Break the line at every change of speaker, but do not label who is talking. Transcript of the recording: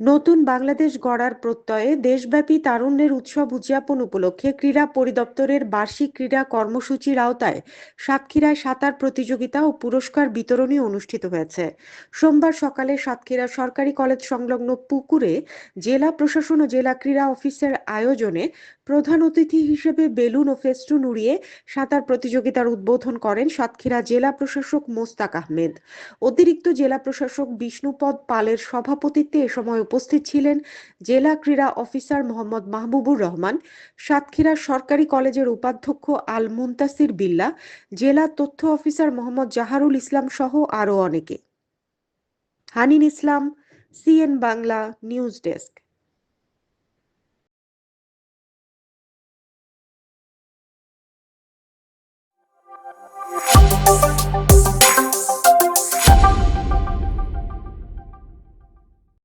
নতুন বাংলাদেশ গড়ার প্রত্যয়ে দেশব্যাপী তারুণ্যের উৎসব উদযাপন উপলক্ষে ক্রীড়া পরিদপ্তরের বার্ষিক ক্রীড়া কর্মসূচির আওতায় সাতক্ষীরায় সাঁতার প্রতিযোগিতা ও পুরস্কার বিতরণী অনুষ্ঠিত হয়েছে। সোমবার সকালে সাতক্ষীরা সরকারি কলেজ সংলগ্ন পুকুরে জেলা প্রশাসন ও জেলা ক্রীড়া অফিসের আয়োজনে প্রধান অতিথি হিসেবে বেলুন ও ফেস্টুন উড়িয়ে সাঁতার প্রতিযোগিতার উদ্বোধন করেন সাতক্ষীরা জেলা প্রশাসক মোস্তাক আহমেদ। অতিরিক্ত জেলা প্রশাসক বিষ্ণুপদ পালের সভাপতিত্বে এ সময় উপস্থিত ছিলেন জেলা ক্রীড়া অফিসার মোহাম্মদ মাহবুবুর রহমান, সাতক্ষীরা সরকারি কলেজের উপাধ্যক্ষ আল মুন্তাসির বিল্লা, জেলা তথ্য অফিসার মোহাম্মদ জাহারুল ইসলাম সহ আরও অনেকে। Hanin Islam, C N Bangla, news desk.